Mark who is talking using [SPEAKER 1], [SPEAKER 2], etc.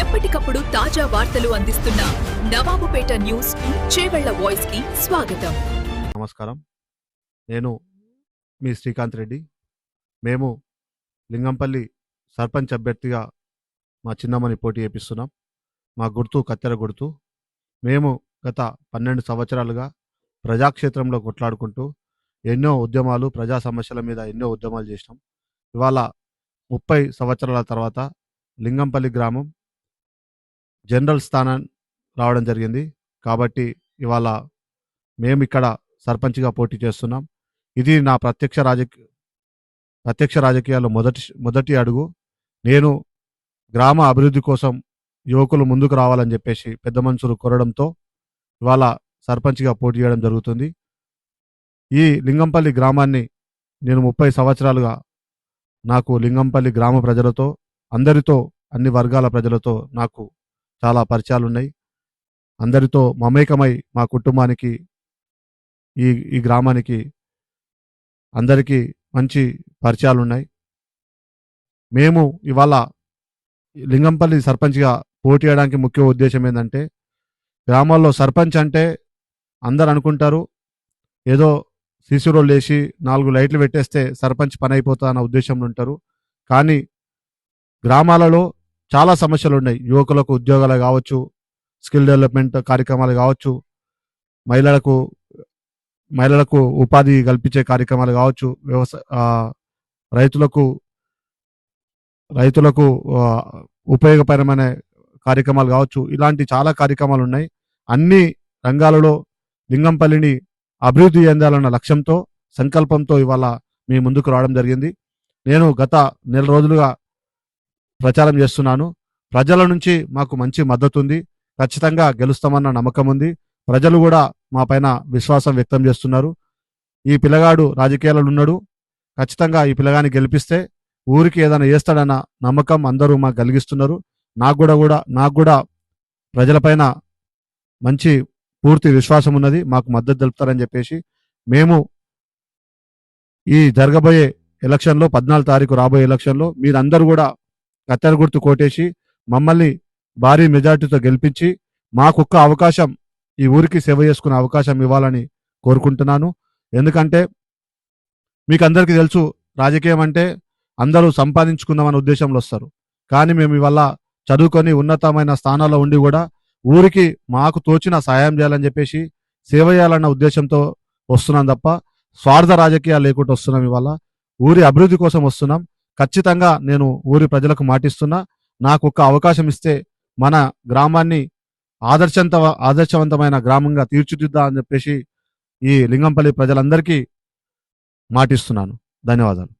[SPEAKER 1] ఎప్పటికప్పుడు తాజా వార్తలు అందిస్తున్న నవాబుపేట న్యూస్ చేవెళ్ళ వాయిస్కి స్వాగతం.
[SPEAKER 2] నమస్కారం. నేను మీ శ్రీకాంత్ రెడ్డి. మేము లింగంపల్లి సర్పంచ్ అభ్యర్థిగా మా చిన్నమ్మని పోటీ చేపిస్తున్నాం. మా గుర్తు కత్తెర గుర్తు. మేము గత పన్నెండు సంవత్సరాలుగా ప్రజాక్షేత్రంలో కొట్లాడుకుంటూ ఎన్నో ఉద్యమాలు ప్రజా సమస్యల మీద ఎన్నో ఉద్యమాలు చేసినాం. ఇవాళ ముప్పై సంవత్సరాల తర్వాత లింగంపల్లి గ్రామం జనరల్ స్థానం రావడం జరిగింది. కాబట్టి ఇవాళ మేము ఇక్కడ సర్పంచ్గా పోటీ చేస్తున్నాం. ఇది నా ప్రత్యక్ష రాజకీయ ప్రత్యక్ష రాజకీయాల్లో మొదటి మొదటి అడుగు. నేను గ్రామ అభివృద్ధి కోసం యువకులు ముందుకు రావాలని చెప్పేసి పెద్ద మనుషులు కోరడంతో ఇవాళ సర్పంచ్గా పోటీ చేయడం జరుగుతుంది. ఈ లింగంపల్లి గ్రామాన్ని నేను ముప్పై సంవత్సరాలుగా నాకు లింగంపల్లి గ్రామ ప్రజలతో అందరితో అన్ని వర్గాల ప్రజలతో నాకు చాలా పరిచయాలు ఉన్నాయి అందరితో మమేకమై మా కుటుంబానికి ఈ ఈ గ్రామానికి అందరికీ మంచి పరిచయాలు ఉన్నాయి మేము ఇవాళ లింగంపల్లి సర్పంచ్గా పోటీ చేయడానికి ముఖ్య ఉద్దేశం ఏంటంటే గ్రామాల్లో సర్పంచ్ అంటే అందరు అనుకుంటారు. ఏదో సీసీ రోడ్లు వేసి నాలుగు లైట్లు పెట్టేస్తే సర్పంచ్ పని అయిపోతా అన్న ఉద్దేశంలో ఉంటారు. కానీ గ్రామాలలో చాలా సమస్యలు ఉన్నాయి. యువకులకు ఉద్యోగాలు కావచ్చు స్కిల్ డెవలప్మెంట్ కార్యక్రమాలు కావచ్చు మహిళలకు మహిళలకు ఉపాధి కల్పించే కార్యక్రమాలు కావచ్చు వ్యవసాయ రైతులకు రైతులకు ఉపయోగకరమైన కార్యక్రమాలు కావచ్చు ఇలాంటి చాలా కార్యక్రమాలు ఉన్నాయి. అన్ని రంగాలలో లింగంపల్లిని అభివృద్ధి చెందాలన్న లక్ష్యంతో సంకల్పంతో ఇవాళ మీ ముందుకు రావడం జరిగింది. నేను గత నెల రోజులుగా ప్రచారం చేస్తున్నాను. ప్రజల నుంచి మాకు మంచి మద్దతు ఉంది ఖచ్చితంగా గెలుస్తామన్న నమ్మకం ఉంది ప్రజలు కూడా మా పైన విశ్వాసం వ్యక్తం చేస్తున్నారు. ఈ పిల్లగాడు రాజకీయాలలో ఉన్నాడు ఖచ్చితంగా ఈ పిల్లగాని గెలిపిస్తే ఊరికి ఏదైనా చేస్తాడన్న నమ్మకం అందరూ మాకు కలిగిస్తున్నారు. నాకు కూడా కూడా నాకు కూడా ప్రజలపైన మంచి పూర్తి విశ్వాసం ఉన్నది. మాకు మద్దతు తెలుపుతారని చెప్పేసి మేము ఈ జరగబోయే ఎలక్షన్లో పద్నాలుగు తారీఖు రాబోయే ఎలక్షన్లో మీరందరూ కూడా కత్తెర గుర్తు కోటేసి మమ్మల్ని భారీ మెజార్టీతో గెలిపించి మాకొక్క అవకాశం ఈ ఊరికి సేవ చేసుకునే అవకాశం ఇవ్వాలని కోరుకుంటున్నాను. ఎందుకంటే మీకు అందరికీ తెలుసు రాజకీయం అంటే అందరూ సంపాదించుకుందామనే ఉద్దేశంలో వస్తారు. కానీ మేము ఇవల్ల చదువుకొని ఉన్నతమైన స్థానాల్లో ఉండి కూడా ఊరికి మాకు తోచిన సాయం చేయాలని చెప్పేసి సేవ చేయాలన్న ఉద్దేశంతో వస్తున్నాం తప్ప స్వార్థ రాజకీయాలు లేకుండా వస్తున్నాం ఇవాళ. ఊరి అభివృద్ధి కోసం వస్తున్నాం. ఖచ్చితంగా నేను ఊరి ప్రజలకు మాటిస్తున్నా. నాకు ఒక్క అవకాశం ఇస్తే మన గ్రామాన్ని ఆదర్శంత ఆదర్శవంతమైన గ్రామంగా తీర్చిదిద్దా అని చెప్పేసి ఈ లింగంపల్లి ప్రజలందరికీ మాటిస్తున్నాను. ధన్యవాదాలు.